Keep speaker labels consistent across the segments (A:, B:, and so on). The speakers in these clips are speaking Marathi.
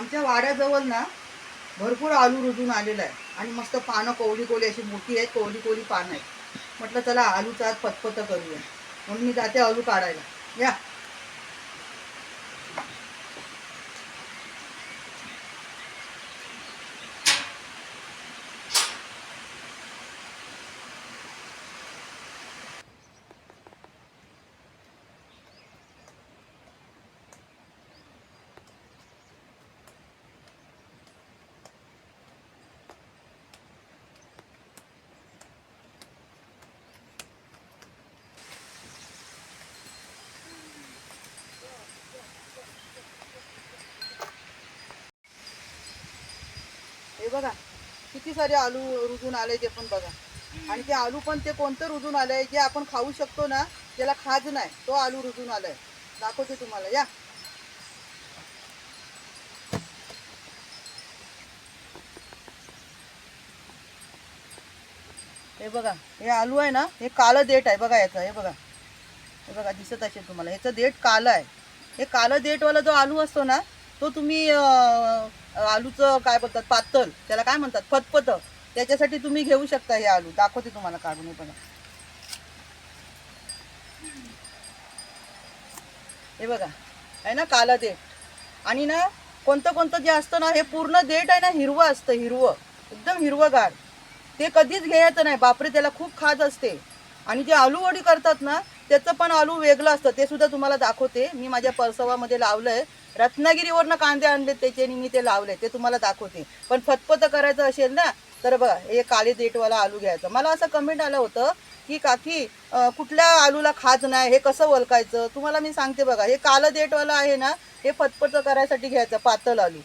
A: आमच्या वाड्याजवळ ना भरपूर आलू रुजून आलेला आहे. आणि मस्त पानं कोवली कोवली अशी मोठी आहेत कोवली कोवली पानं आहेत. म्हटलं चला आलूचा आज पतपत करूया. म्हणून मी जाते आलू काढायला. या. बघा किती सारे आलू रुजून आले ते पण बघा. आणि ते आलू पण ते कोणतं रुजून आलंय जे आपण खाऊ शकतो ना त्याला खाज नाही तो आलू रुजून आलाय. दाखवते तुम्हाला या. हे बघा हे आलू आहे ना हे काळं देठ आहे बघा याचं हे बघा. हे बघा दिसत असेल तुम्हाला ह्याचं देठ कालं आहे. हे कालं देठवाला जो आलू असतो ना तो तुम्ही आलूचं काय बोलतात पातळ त्याला काय म्हणतात फतफत. त्याच्यासाठी तुम्ही घेऊ शकता हे आलू. दाखवते तुम्हाला काढून पण बघा. हे बघा आहे ना काला देठ. आणि ना कोणतं कोणतं जे असतं ना हे पूर्ण देठ आहे ना हिरवं असतं हिरवं. एकदम हिरवंगार. ते कधीच घ्यायचं नाही. बापरे त्याला खूप खाज असते. आणि जे आलू वडी करतात ना त्याचं पण आलू वेगळं असतं. ते सुद्धा तुम्हाला दाखवते. मी माझ्या परसवामध्ये लावलंय. रत्नागिरीवरनं कांदे आणले त्याचे आणि मी ते लावले ते तुम्हाला दाखवते. पण फतफत करायचं असेल ना तर बघा हे काळे देठवाला आलू घ्यायचं. मला असं कमेंट आलं होतं की काकी कुठल्या आलूला खाज नाही? हे कसं वलकायचं तुम्हाला मी सांगते बघा हे कालं देठवाला आहे ना हे फतफत करायसाठी घ्यायचं पातळ आलू.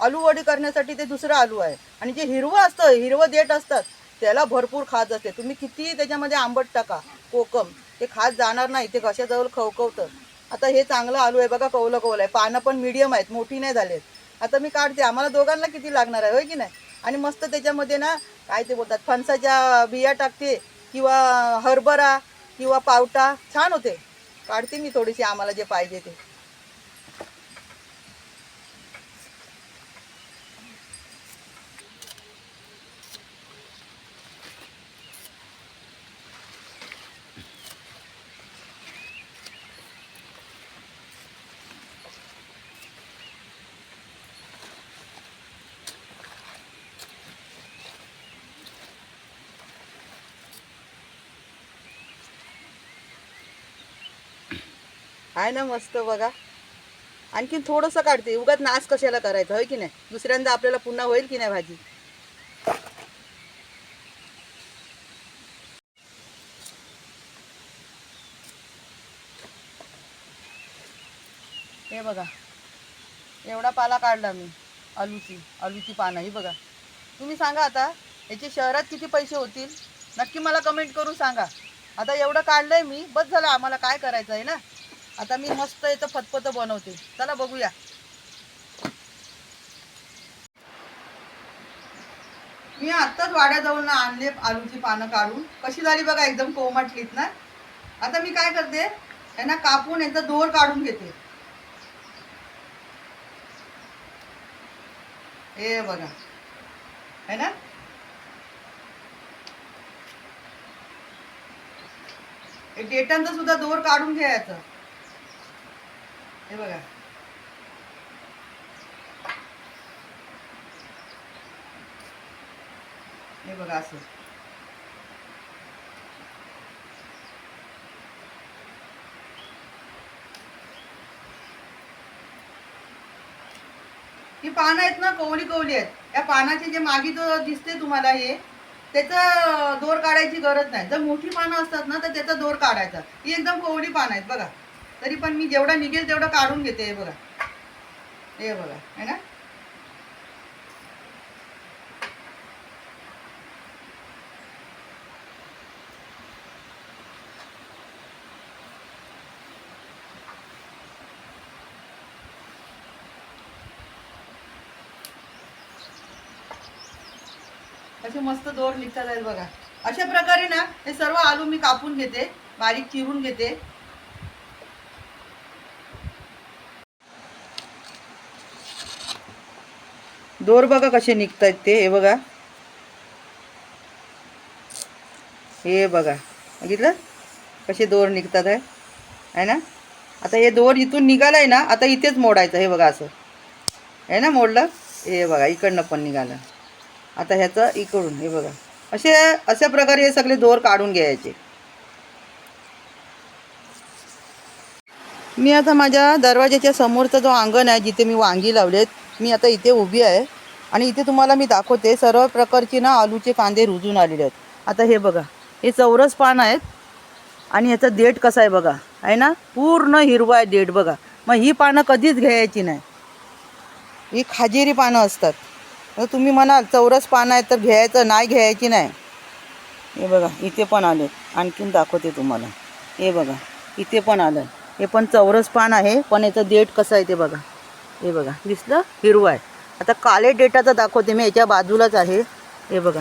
A: आलू वडी करण्यासाठी ते दुसरं आलू आहे. आणि जे हिरवं असतं हिरवं देठ असतात त्याला भरपूर खाज असते. तुम्ही किती त्याच्यामध्ये आंबट टाका कोकम ते खाज जाणार नाही ते घशाजवळ खवखवतं. आता हे चांगलं आलू आहे बघा कौलं कौलं आहे. पानं पण मीडियम आहेत मोठी नाही झालेत. आता मी काढते. आम्हाला दोघांना किती लागणार आहे होय की नाही? आणि मस्त त्याच्यामध्ये ना काय ते बोलतात फणसाच्या बिया टाकते किंवा हरभरा किंवा पावटा. छान होते. काढते मी थोडीशी आम्हाला जे पाहिजे ते. आहे ना मस्त बघा. आणखीन थोडंसं काढते. उगाच नाश कशाला करायचं होय की नाही? दुसऱ्यांदा आपल्याला पुन्हा होईल की नाही भाजी? हे बघा. एवढा पाला काढला मी आलूची आलूची पानं ही बघा. तुम्ही सांगा आता याचे शहरात किती पैसे होतील? नक्की मला कमेंट करून सांगा. आता एवढं काढलंय मी बस झालं आम्हाला काय करायचं आहे ना? आता मी मस्त याचं फतफत बनवते. चला बघूया. मी आत्ताच वाड्या ना आणले आलूची पानं काढून. कशी झाली बघा एकदम कोमटलीत ना. आता मी काय करते यांना कापून यांचा दोर काढून घेते. हे बघा. है ना? डेटांचा सुद्धा दोर काढून घ्यायचं. हे बघा. हे बघा असं. ही पानं आहेत ना कवली कवली आहेत. या पानाचे जे मागे जो दिसते तुम्हाला हे त्याचा दोर काढायची गरज नाही. जर मोठी पानं असतात ना तर त्याचा दोर काढायचा. ही एकदम कोवळी पानं आहेत बघा. तरी पण मी जेवढा निघेल तेवढं काढून घेते हे बघा. हे बघा है ना? असे मस्त दोर निघतात आहेत बघा. अशा प्रकारे ना हे सर्व आलू मी कापून घेते बारीक चिरून घेते. दोर बघा कसे निघतात ते हे बघा. हे बघा. बघितलं? कसे दोर निघतात आहे आहे ना? आता हे दोर इथून निघालाय ना आता इथेच मोडायचं हे बघा असं. आहे ना मोडलं? हे बघा इकडनं पण निघालं. आता ह्याचं इकडून हे बघा. असे अशा प्रकारे हे सगळे दोर काढून घ्यायचे. मी आता माझ्या दरवाजाच्या समोरचा जो अंगण आहे जिथे मी वांगी लावलेत मी आता इथे उभी आहे आणि इथे तुम्हाला मी दाखवते सर्व प्रकारची ना आलूचे कांदे रुजून आलेले आहेत. आता हे बघा हे चौरस पान आहेत आणि ह्याचा देठ कसा आहे बघा आहे ना? पूर्ण हिरवा आहे देठ बघा. मग ही पानं कधीच घ्यायची नाही. ही खाजेरी पानं असतात. तर तुम्ही म्हणाल चौरस पानं आहेत तर घ्यायचं नाही घ्यायची नाही. हे बघा इथे पण आले. आणखीन दाखवते तुम्हाला. हे बघा इथे पण आलं. हे पण चौरस पान आहे पण याचं देठ कसं आहे ते बघा. हे बघा दिसलं? हिरवं आहे. आता काले डेटाचं दाखवते मी याच्या बाजूलाच आहे. हे बघा.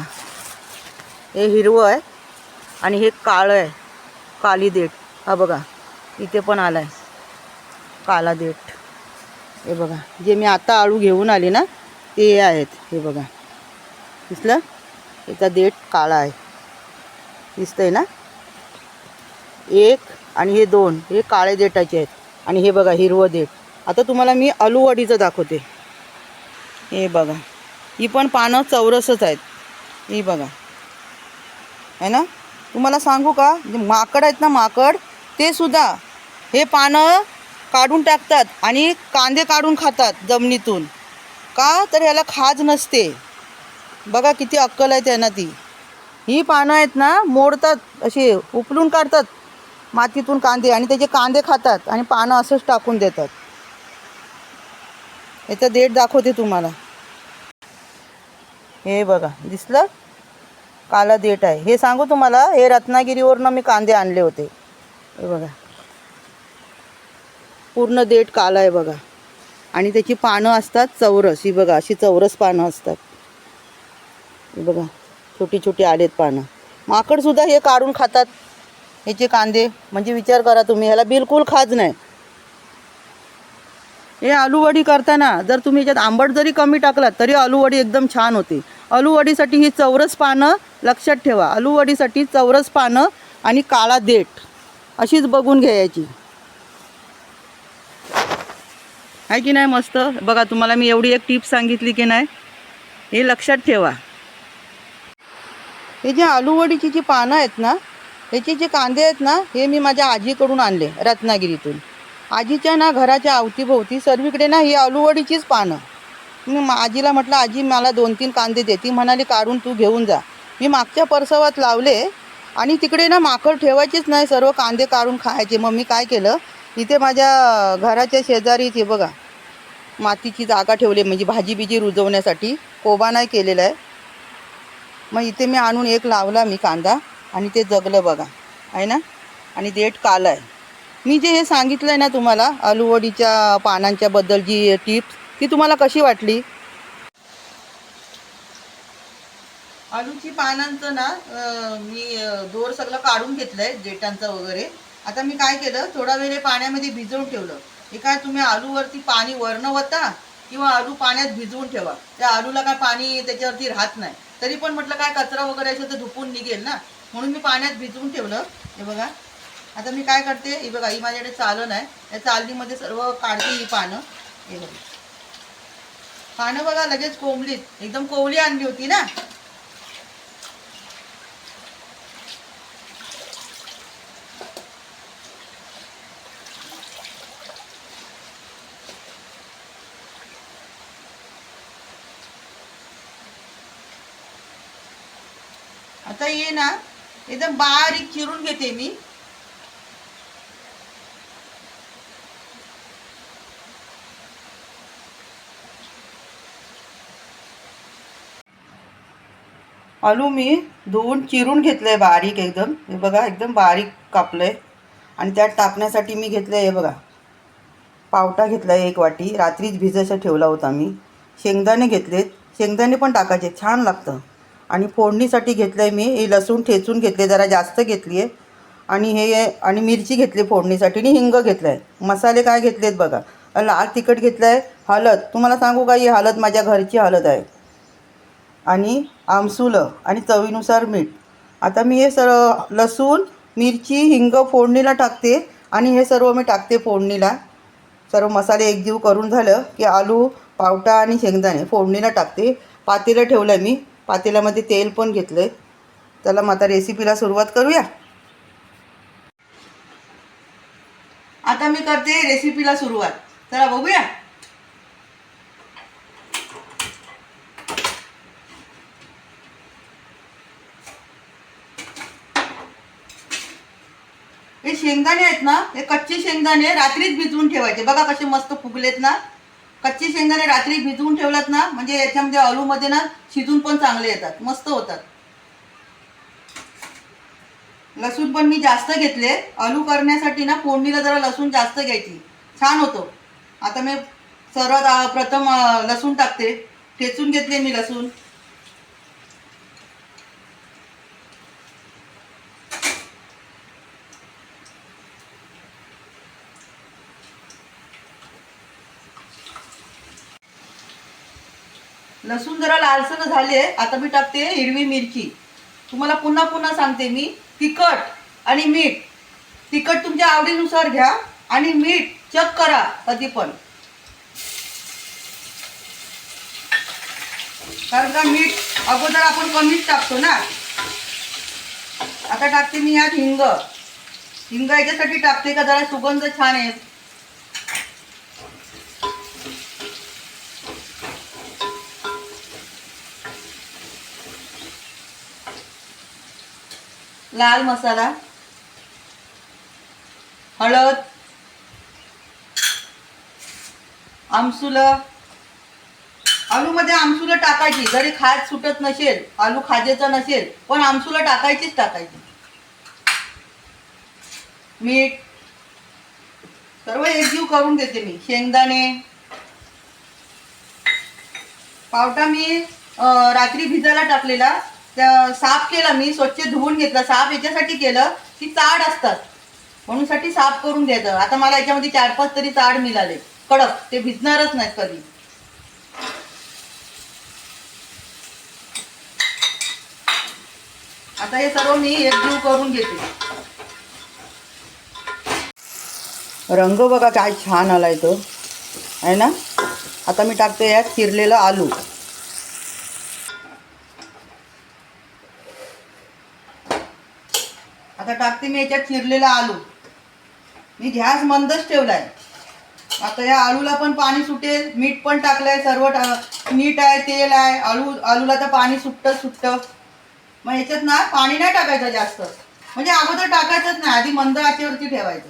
A: हे हिरवं आहे आणि हे काळं आहे. काली देठ. हा बघा इथे पण आला आहे काला देठ. हे बघा जे मी आता आळू घेऊन आले ना ते आहेत. हे बघा. दिसलं? याचा देठ काळा आहे. दिसतंय ना? एक आणि हे दोन हे काळे देठाचे आहेत. आणि हे बघा हिरवं देठ. आता तुम्हाला मी आलूवडीचं दाखवते. हे बघा. ही पण पानं चौरसच आहेत. ही बघा. आहे ना? तुम्हाला सांगू का? जे माकड आहेत ना माकड ते सुद्धा हे पानं काढून टाकतात आणि कांदे काढून खातात जमिनीतून. का? तर ह्याला खाज नसते. बघा किती अक्कल आहे त्यांना ती. ही पानं आहेत ना मोडतात अशी उपलून काढतात मातीतून कांदे आणि त्याचे कांदे खातात आणि पानं असंच टाकून देतात. याचं देठ दाखवते तुम्हाला. हे बघा दिसलं? काला देठ आहे. हे सांगू तुम्हाला हे रत्नागिरीवरनं मी कांदे आणले होते. हे बघा. पूर्ण देठ काला आहे बघा. आणि त्याची पानं असतात चौरस. ही बघा अशी चौरस पानं असतात. हे बघा छोटी छोटी आलेत पानं. माकडसुद्धा हे काढून खातात. ह्याचे कांदे म्हणजे विचार करा तुम्ही ह्याला बिलकुल खाज नाही. हे आलूवडी करताना जर तुम्ही याच्यात आंबट जरी कमी टाकलात तरी आलूवडी एकदम छान होते. आलूवडीसाठी ही चौरस पानं लक्षात ठेवा. आलूवडीसाठी चौरस पानं आणि काळा देठ. अशीच बघून घ्यायची आहे की नाही मस्त? बघा तुम्हाला मी एवढी एक टिप सांगितली की नाही हे लक्षात ठेवा. हे जे आलूवडीची जी पानं आहेत ना ह्याचे जे कांदे आहेत ना हे मी माझ्या आजीकडून आणले रत्नागिरीतून. आजीच्या ना घराच्या अवतीभोवती सर्वीकडे ना ही आलूवडीचीच पानं. मी मा- आजीला म्हटलं आजी मला दोन तीन कांदे दे. ती म्हणाली काढून तू घेऊन जा. मी मागच्या परसवात लावले आणि तिकडे ना माकड ठेवायचीच नाही सर्व कांदे काढून खायचे. मग मी काय केलं इथे माझ्या घराच्या शेजारीच हे बघा मातीची जागा ठेवली म्हणजे भाजी बिजी रुजवण्यासाठी कोबा नाही केलेला आहे. मग इथे मी आणून एक लावला मी कांदा आणि ते जगलं बघा आहे ना? आणि देठ काला आहे. मी जे हे सांगितलं आहे ना तुम्हाला आलूवडीच्या पानांच्या बद्दल जी टिप्स ती तुम्हाला कशी वाटली? आलूची पानांचं ना मी दोर सगळं काढून घेतलंय जेटांचं वगैरे. आता मी काय केलं थोडा वेळ पाण्यामध्ये भिजवून ठेवलं. हे काय तुम्ही आलूवरती पाणी वरण होता किंवा आलू पाण्यात भिजवून ठेवा. त्या आलूला काय पाणी त्याच्यावरती राहत नाही. तरी पण म्हटलं काय कचरा वगैरे असेल तर धुपून निघेल ना. म्हणून मी पाण्यात भिजवून ठेवलं. हे बघा. आता मी काय करते ही बघा ही माझ्याकडे चालण आहे. या चालणीमध्ये सर्व काढते ही पानं. हे बघा. पानं बघा लगेच कोंबलीत. एकदम कोवली आणली होती ना? आता ये ना एकदम बारीक चिरून घेते मी. आलू मी धुवून चिरून घेतलं आहे बारीक एकदम. हे बघा एकदम बारीक कापलं आहे आणि त्यात टाकण्यासाठी मी घेतलं हे बघा. पावटा घेतलाय एक वाटी. रात्रीच भिजायचा ठेवला होता मी. शेंगदाणे घेतलेत. शेंगदाणे पण टाकायचे. छान लागतं. आणि फोडणीसाठी घेतलं आहे मी. हे लसूण ठेचून घेतले जरा जास्त घेतली आहे आणि हे आणि मिरची घेतली फोडणीसाठी. आणि हिंग घेतलं आहे मसाले काय घेतलेत बघा. लाल तिखट घेतलं आहे हळद. तुम्हाला सांगू का ही हळद माझ्या घरची हळद आहे. आणि आमसुलं आणि चवीनुसार मीठ. आता मी हे सर्व लसूण मिरची हिंग फोडणीला टाकते आणि हे सर्व मी टाकते फोडणीला. सर्व मसाले एकजीव करून झालं की आलू पावटा आणि शेंगदाणे फोडणीला टाकते. पातेलं ठेवलं आहे मी. पातेल्यामध्ये तेल पण घेतलं आहे चला मग आता रेसिपीला सुरुवात करूया. आता मी करते रेसिपीला सुरुवात. चला बघूया. शेंगदाणे आहेत ना हे कच्चे शेंगदाणे रात्रीच भिजवून ठेवायचे. बघा कसे मस्त फुगलेत ना. कच्चे शेंगदाणे रात्री भिजवून ठेवलात ना म्हणजे याच्यामध्ये आलूमध्ये ना शिजून पण चांगले येतात मस्त होतात. लसूण पण मी जास्त घेतले. आलू करण्यासाठी ना फोडणीला जरा लसूण जास्त घ्यायची. छान होतो. आता मी सर्वात प्रथम लसूण टाकते. ठेचून घेतले मी लसूण. लसूण जरा लालसर झाले आता मी टाकते हिरवी मिरची. तुम्हाला पुन्हा पुन्हा सांगते मी तिखट आणि मीठ. तिखट तुमच्या आवडीनुसार घ्या आणि मीठ चक करा कधी पण. कारण का मीठ अगोदर आपण कमीच टाकतो ना. आता टाकते मी यात हिंग. हिंग याच्यासाठी टाकते का जरा सुगंध छान आहे लाल मसाला हळद आमसुलं आलूमध्ये आमसुलं टाकायची. जरी खाज सुटत नसेल आलू खाजेचा नसेल पण आमसुलं टाकायचीच टाकायची. मीठ सर्व एकजीव करून देते मी. शेंगदाणे पावटा मी रात्री भिजायला टाकलेला. साफ केला मी स्वच्छ धुवून घेतला साफ याच्यासाठी केलं की चाड असतात. म्हणून साठी साफ करून द्यायचं आता मला याच्यामध्ये चार पाच तरी चाड मिळाले. कडक ते भिजणारच नाहीत कधी. आता हे सर्व मी एकजीव करून घेते. रंग बघा काय छान आलाय तो. आहे ना? आता मी टाकते यात चिरलेलं आलू. आता टाकते मी याच्यात चिरलेला आलू. मी गॅस मंदच ठेवलाय. आता या आलूला पण पाणी सुटेल मीठ पण टाकलंय सर्व मीठ आहे तेल आहे आलू आलूला तर पाणी सुटतं सुटतं. मग याच्यात ना पाणी नाही टाकायचं जास्त. म्हणजे अगोदर टाकायचंच नाही आधी मंद आचेवरती ठेवायचं.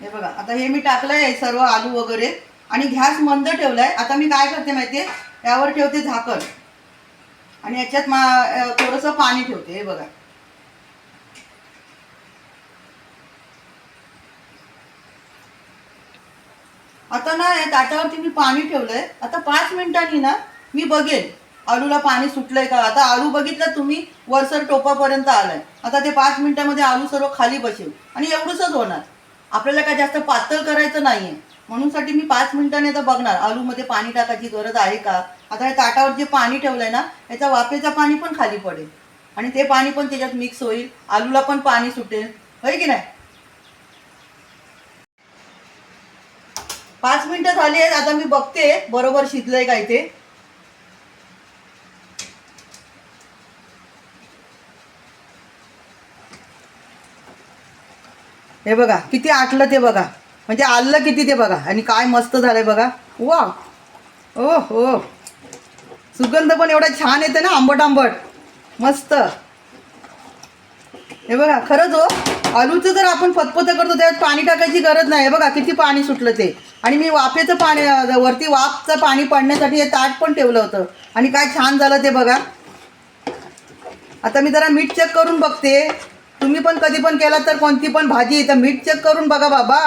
A: हे बघा आता हे मी टाकलंय सर्व आलू वगैरे. आणि गॅस मंद ठेवलाय. आता मी काय करते माहितीये? यावर ठेवते झाकण. आणि याच्यात मा थोडंसं पाणी ठेवते हे बघा. आता ना या ताटावरती मी पाणी ठेवलंय. आता पाच मिनिटांनी ना मी बघेन आलूला पाणी सुटलंय का? आता आलू बघितलं तुम्ही वरसर टोपापर्यंत आलाय. आता ते पाच मिनिटामध्ये आलू सर्व खाली बसेल. आणि एवढंच होणार. आपल्याला काय जास्त पातळ करायचं नाहीये. म्हणून साठी मी पाच मिनिटांनी आता बघणार आलूमध्ये पाणी टाकायची गरज आहे का? आता हे ताटावर जे पाणी ठेवलंय ना याचा वाफेचं पाणी पण खाली पडेल. आणि ते पाणी पण त्याच्यात मिक्स होईल. आलूला पण पाणी सुटेल. होय की नाही? पाच मिनिटं झाली आहेत. आता मी बघते बरोबर शिजलंय काय ते. हे बघा किती आटलं ते बघा. म्हणजे आलं किती ते बघा. आणि काय मस्त झालंय बघा. वा ओ हो सुगंध पण एवढा छान येते ना आंबट आंबट मस्त. हे बघा खरंच हो आलूचं जर आपण फतफतं करतो त्यात पाणी टाकायची गरज नाही. बघा किती पाणी सुटलं ते. आणि मी वाफेचं पाणी वरती वाफचं पाणी पडण्यासाठी हे ताट पण ठेवलं होतं. आणि काय छान झालं ते बघा. आता मी जरा मीठ चेक करून बघते. तुम्ही पण कधी पण केला तर कोणती पण भाजी तर मीठ चेक करून बघा बाबा.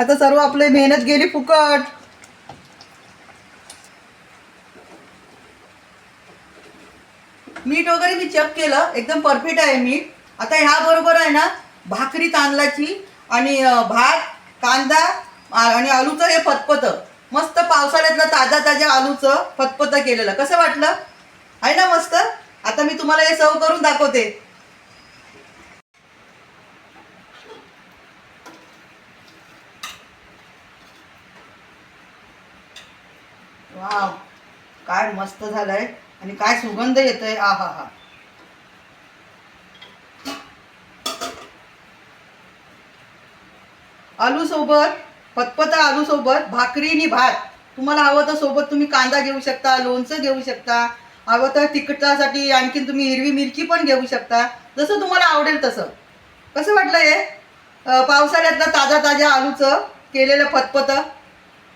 A: आता सर्व आपली मेहनत गेली फुकट. मीठ वगैरे मी चेक केलं एकदम परफेक्ट आहे मीठ. आता ह्या बरोबर आहे ना भाकरी तांदळाची आणि भात कांदा आणि आलूचं हे फतपतं. मस्त पावसाळ्यातलं ताजा ताज्या आलूचं फतपतं केलेलं. कसं वाटलं? आहे ना मस्त? आता मी तुम्हाला हे सर्व करून दाखवते. वाव. काय मस्त झालंय. आणि काय सुगंध येतोय. आ हा हा. आलू सोबत पतपता आलू सोबत भाकरी आणि भात. तुम्हाला हवं तर सोबत तुम्ही कांदा घेऊ शकता लोणचं घेऊ शकता. हवं तर तिखटासाठी आणखीन तुम्ही हिरवी मिरची पण घेऊ शकता. जसं तुम्हाला आवडेल तसं. कसं वाटलं हे? पावसाळ्यातलं ताजा ताज्या आलूचं केलेलं फतपतं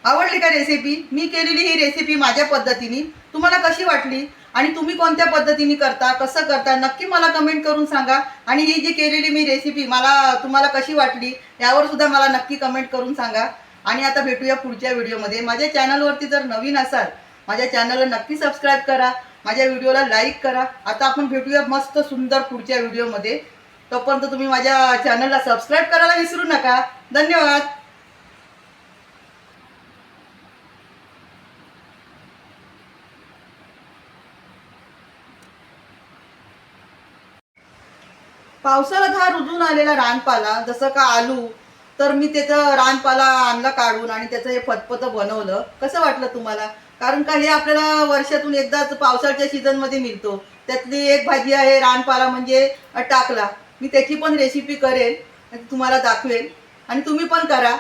A: आवडली का रेसिपी मी केलेली ही रेसिपी माझ्या पद्धतीने. तुम्हाला कशी वाटली? आणि तुम्ही कोणत्या पद्धतीने करता? कसं करता? नक्की मला कमेंट करून सांगा. आणि ही जी केलेली मी रेसिपी मला तुम्हाला कशी वाटली? यावर सुद्धा मला नक्की कमेंट करून सांगा. आणि आता भेटूया पुढच्या व्हिडिओमध्ये माझ्या चॅनलवरती जर नवीन असाल माझ्या चॅनलला नक्की सबस्क्राईब करा. माझ्या व्हिडिओला लाईक करा. आता आपण भेटूया मस्त सुंदर पुढच्या व्हिडिओमध्ये तोपर्यंत तुम्ही माझ्या चॅनलला सबस्क्राईब करायला विसरू नका. धन्यवाद. पावसाळ्यात हा रुजून आलेला रानपाला जसं का आलू तर मी त्याचं रानपाला आणला काढून आणि त्याचं हे पतपत बनवलं. कसं वाटलं तुम्हाला? कारण का हे आपल्याला वर्षातून एकदाच पावसाळ्याच्या सीझनमध्ये मिळतो. त्यातली एक भाजी आहे रानपाला म्हणजे टाकला. मी त्याची पण रेसिपी करेल तुम्हाला दाखवेल. आणि तुम्ही पण करा.